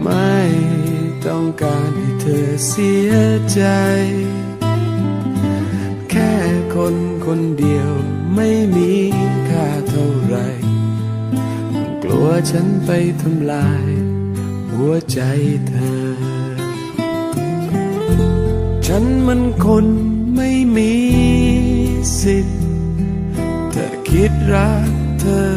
ไม่ต้องการให้เธอเสียใจ แค่คนคนเดียวไม่มีค่าเท่าไร กลัวฉันไปทำลาย หัวใจเธอ ฉันมันคนไม่มีสิทธิ์ถ้าคิดรักเธอ